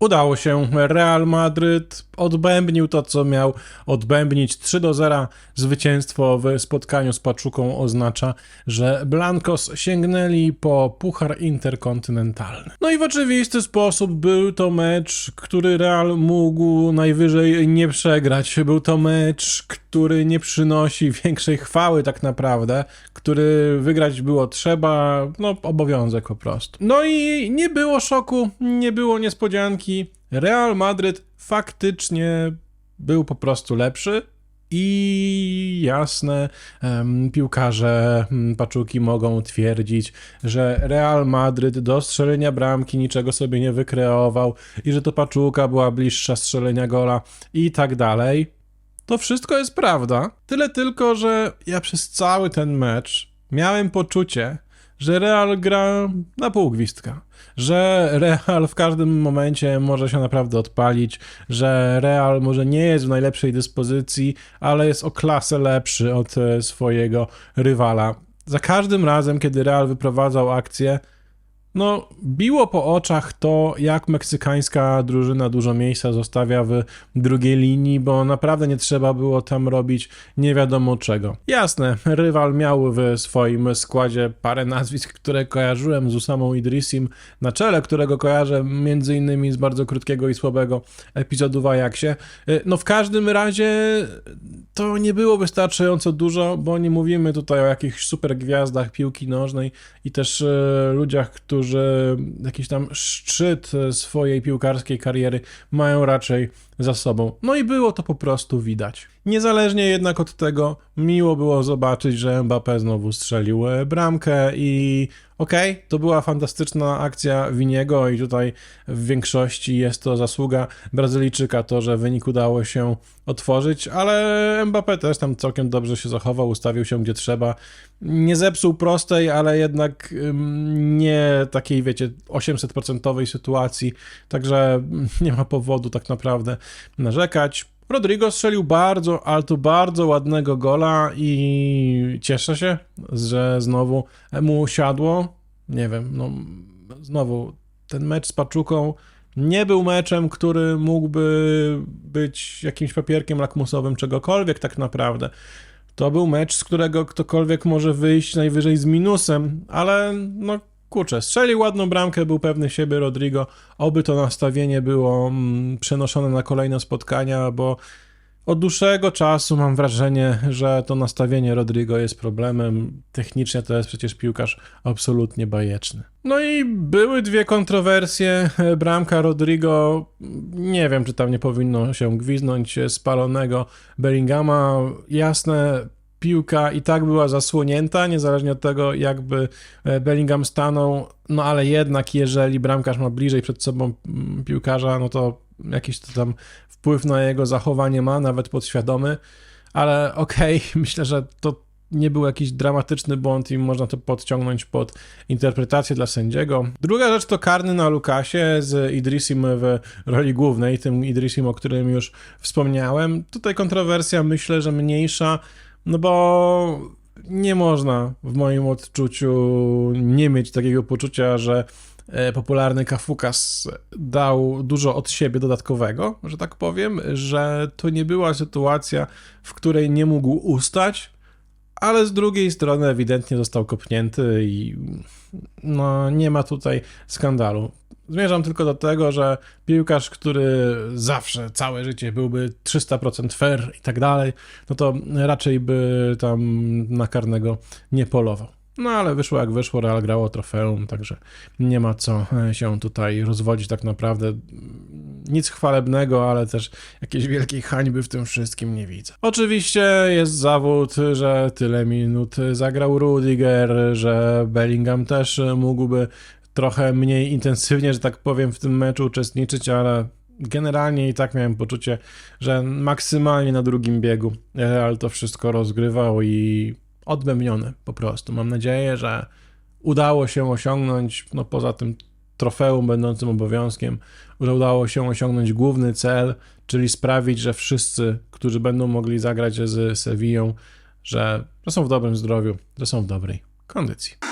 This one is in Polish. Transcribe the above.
Udało się. Real Madryt odbębnił to, co miał odbębnić. 3 do 0 zwycięstwo w spotkaniu z Paczuką oznacza, że Blancos sięgnęli po puchar interkontynentalny. No i w oczywisty sposób był to mecz, który Real mógł najwyżej nie przegrać. Był to mecz, który nie przynosi większej chwały tak naprawdę, który wygrać było trzeba, no obowiązek po prostu. No i nie było szoku, nie było niespodzianki. Real Madryt faktycznie był po prostu lepszy. I jasne, piłkarze mm, paczuki mogą twierdzić, że Real Madryt do strzelenia bramki niczego sobie nie wykreował i że to paczuka była bliższa strzelenia gola i tak dalej. To wszystko jest prawda. Tyle tylko, że ja przez cały ten mecz miałem poczucie, że Real gra na pół gwizdka. Że Real w każdym momencie może się naprawdę odpalić, że Real może nie jest w najlepszej dyspozycji, ale jest o klasę lepszy od e, swojego rywala. Za każdym razem, kiedy Real wyprowadzał akcję, no, biło po oczach to, jak meksykańska drużyna dużo miejsca zostawia w drugiej linii, bo naprawdę nie trzeba było tam robić nie wiadomo czego. Jasne, rywal miał w swoim składzie parę nazwisk, które kojarzyłem z Usamą Idrisim, na czele którego kojarzę innymi z bardzo krótkiego i słabego epizodu w Ajaxie. Y, No w każdym razie to nie było wystarczająco dużo, bo nie mówimy tutaj o jakichś super gwiazdach piłki nożnej i też e, ludziach, którzy jakiś tam szczyt swojej piłkarskiej kariery mają raczej za sobą. No i było to po prostu widać. Niezależnie jednak od tego, miło było zobaczyć, że Mbappé znowu strzelił e, bramkę i okej, to była fantastyczna akcja Winiego i tutaj w większości jest to zasługa Brazylijczyka, to, że wynik udało się otworzyć, ale Mbappé też tam całkiem dobrze się zachował, ustawił się gdzie trzeba. Nie zepsuł prostej, ale jednak nie takiej, wiecie, 800% sytuacji, także nie ma powodu tak naprawdę narzekać. Rodrigo strzelił bardzo, ale to bardzo ładnego gola i cieszę się, że znowu mu siadło. Nie wiem, no znowu ten mecz z Paczuką nie był meczem, który mógłby być jakimś papierkiem lakmusowym czegokolwiek tak naprawdę. To był mecz, z którego ktokolwiek może wyjść najwyżej z minusem, ale no kurczę, strzelił ładną bramkę, był pewny siebie Rodrigo. Oby to nastawienie było mm, przenoszone na kolejne spotkania, bo od dłuższego czasu mam wrażenie, że to nastawienie Rodrigo jest problemem. Technicznie to jest przecież piłkarz absolutnie bajeczny. No i były dwie kontrowersje. Bramka Rodrigo, nie wiem, czy tam nie powinno się gwiznąć spalonego Bellingama. Jasne, piłka i tak była zasłonięta, niezależnie od tego, jakby e, Bellingham stanął. No ale jednak, jeżeli bramkarz ma bliżej przed sobą mm, piłkarza, no to jakiś to tam wpływ na jego zachowanie ma, nawet podświadomy. Ale okej, myślę, że to nie był jakiś dramatyczny błąd i można to podciągnąć pod interpretację dla sędziego. Druga rzecz to karny na Lukasie z Idrisim w roli głównej, tym Idrisim, o którym już wspomniałem. Tutaj kontrowersja myślę, że mniejsza, no bo nie można w moim odczuciu nie mieć takiego poczucia, że e, popularny Kafukas dał dużo od siebie dodatkowego, że tak powiem, że to nie była sytuacja, w której nie mógł ustać, ale z drugiej strony ewidentnie został kopnięty i no nie ma tutaj skandalu. Zmierzam tylko do tego, że piłkarz, który zawsze całe życie byłby 300% fair i tak dalej, no to raczej by tam na karnego nie polował. No ale wyszło jak wyszło, Real grało trofeum, także nie ma co się tutaj rozwodzić tak naprawdę. Nic chwalebnego, ale też jakiejś wielkiej hańby w tym wszystkim nie widzę. Oczywiście jest zawód, że tyle minut zagrał Rudiger, że Bellingham też mógłby trochę mniej intensywnie, że tak powiem, w tym meczu uczestniczyć, ale generalnie i tak miałem poczucie, że maksymalnie na drugim biegu Real to wszystko rozgrywał i odbębnione po prostu. Mam nadzieję, że udało się osiągnąć, no poza tym trofeum będącym obowiązkiem, że udało się osiągnąć główny cel, czyli sprawić, że wszyscy, którzy będą mogli zagrać z Sewillą, że, że są w dobrym zdrowiu, że są w dobrej kondycji.